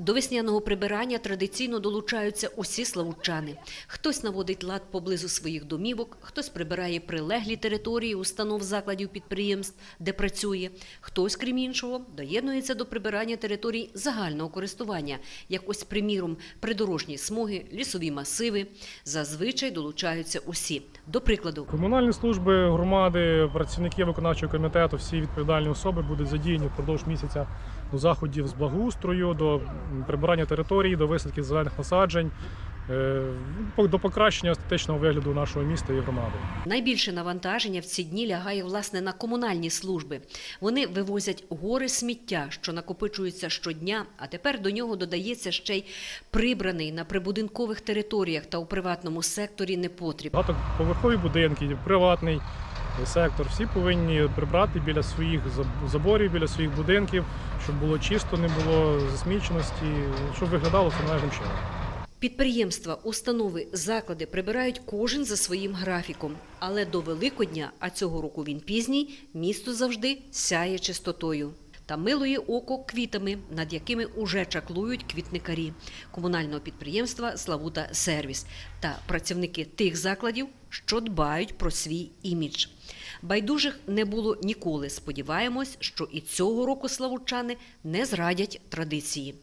До весняного прибирання традиційно долучаються усі славучани. Хтось наводить лад поблизу своїх домівок, хтось прибирає прилеглі території установ закладів підприємств, де працює. Хтось, крім іншого, доєднується до прибирання територій загального користування, як ось, приміром, придорожні смуги, лісові масиви. Зазвичай долучаються усі. До прикладу, Комунальні служби громади, працівники виконавчого комітету, всі відповідальні особи будуть задіяні впродовж місяця до заходів з благоустрою, до прибирання території, до висадки зелених насаджень, е, до покращення естетичного вигляду нашого міста і громади. Найбільше навантаження в ці дні лягає власне на комунальні служби. Вони вивозять гори сміття, що накопичуються щодня, а тепер до нього додається ще й прибраний на прибудинкових територіях та у приватному секторі непотріб. Багатоповерхові будинки, приватний сектор, всі повинні прибрати біля своїх заборів, біля своїх будинків, щоб було чисто, не було засміченості, щоб виглядало це належним чином. Підприємства, установи, заклади прибирають кожен за своїм графіком. Але до Великодня, а цього року він пізній, місто завжди сяє чистотою. Та милує око квітами, над якими уже чаклують квітникарі комунального підприємства Славута Сервіс та працівники тих закладів, що дбають про свій імідж. Байдужих не було ніколи. Сподіваємось, що і цього року славучани не зрадять традиції.